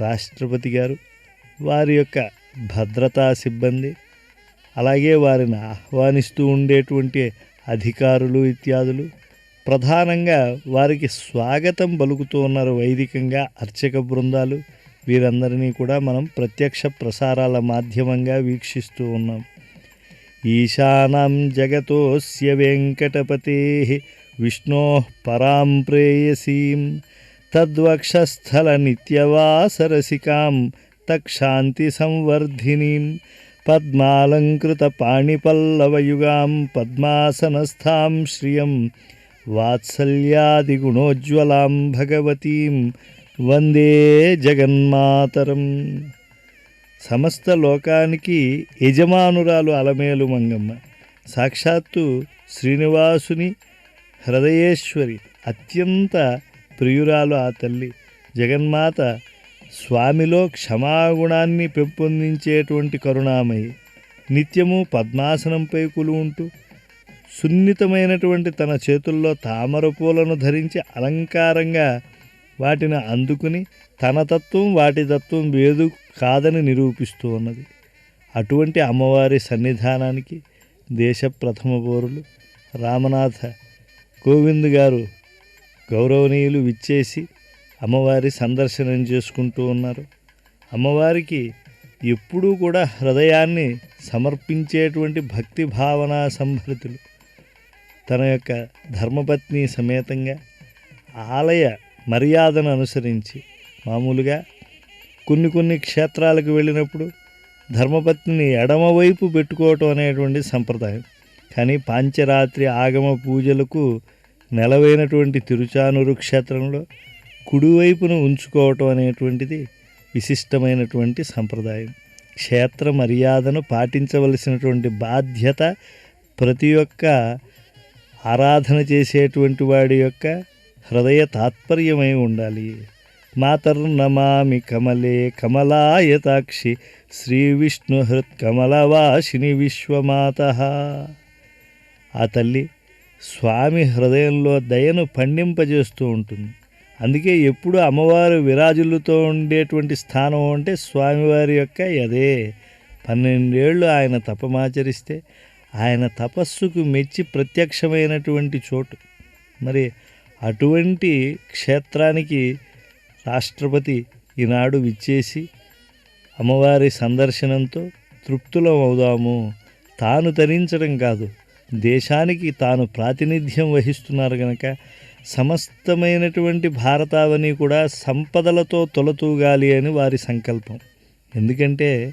రాష్ట్రపతి గారు వారి యొక్క భద్రతా సిబ్బంది అలాగే వారిని ఆహ్వానిస్తూ ఉండేటువంటి అధికారులు ఇత్యాదులు ప్రధానంగా వారికి స్వాగతం పలుకుతూ ఉన్నారు వైదికంగా అర్చక బృందాలు. వీరందరినీ కూడా మనం ప్రత్యక్ష ప్రసారాల మాధ్యమంగా వీక్షిస్తూ ఉన్నాం. ఈశానాం జగతోస్య వెంకటపతే విష్ణో పరాం ప్రేయసీం తద్వక్షస్థల నిత్యవాసరసికాం తక్షాంతి సంవర్ధినీం పద్మాలంకృత పాణిపల్లవయుగాం పద్మాసనస్థాం శ్రియం వాత్సల్యాదిగుణోజ్వలాం భగవతీం వందే జగన్మాతరం సమస్త లోకానికి యజమానురాలు అలమేలు మంగమ్మ సాక్షాత్తు శ్రీనివాసుని హృదయేశ్వరి అత్యంత ప్రియురాలు ఆ తల్లి. జగన్మాత స్వామిలో క్షమాగుణాన్ని పెంపొందించేటువంటి కరుణామయి. నిత్యము పద్మాసనంపై ఉంటూ సున్నితమైనటువంటి తన చేతుల్లో తామర పూలను ధరించి అలంకారంగా వాటిని అందుకుని తన తత్వం వాటి తత్వం వేదు కాదని నిరూపిస్తూ ఉన్నది. అటువంటి అమ్మవారి సన్నిధానానికి దేశ ప్రథమ పౌరులు రామనాథ కోవింద్ గారు గౌరవనీయులు విచ్చేసి అమ్మవారి సందర్శనం చేసుకుంటూ ఉన్నారు. అమ్మవారికి ఎప్పుడూ కూడా హృదయాన్ని సమర్పించేటువంటి భక్తి భావన సంభరితులు. తన యొక్క ధర్మపత్ని సమేతంగా ఆలయ మర్యాదను అనుసరించి మామూలుగా కొన్ని కొన్ని క్షేత్రాలకు వెళ్ళినప్పుడు ధర్మపత్నిని ఎడమవైపు పెట్టుకోవటం అనేటువంటి సంప్రదాయం. కానీ పాంచరాత్రి ఆగమ పూజలకు నెలవైనటువంటి తిరుచానూరు క్షేత్రంలో కుడివైపును ఉంచుకోవటం అనేటువంటిది విశిష్టమైనటువంటి సంప్రదాయం. క్షేత్ర మర్యాదను పాటించవలసినటువంటి బాధ్యత ప్రతి ఒక్క ఆరాధన చేసేటువంటి వాడి యొక్క హృదయ తాత్పర్యమై ఉండాలి. మాతర్నమామి కమలే కమలాయతాక్షి శ్రీ విష్ణు హృత్ కమలవాసిని విశ్వమాత. ఆ తల్లి స్వామి హృదయంలో దయను పండింపజేస్తూ ఉంటుంది. అందుకే ఎప్పుడు అమ్మవారు విరాజులతో ఉండేటువంటి స్థానం అంటే స్వామివారి యొక్క అదే పన్నెండేళ్ళు ఆయన తపమాచరిస్తే ఆయన తపస్సుకు మెచ్చి ప్రత్యక్షమైనటువంటి చోటు. మరి అటువంటి క్షేత్రానికి రాష్ట్రపతి ఈనాడు విచ్చేసి అమ్మవారి సందర్శనంతో తృప్తులం అవుదాము. తాను తరించడం కాదు. దేశానికి తాను ప్రాతినిధ్యం వహిస్తున్నారు గనక సమస్తమైనటువంటి భారతావని కూడా సంపదలతో తొలతూగాలి అని వారి సంకల్పం. ఎందుకంటే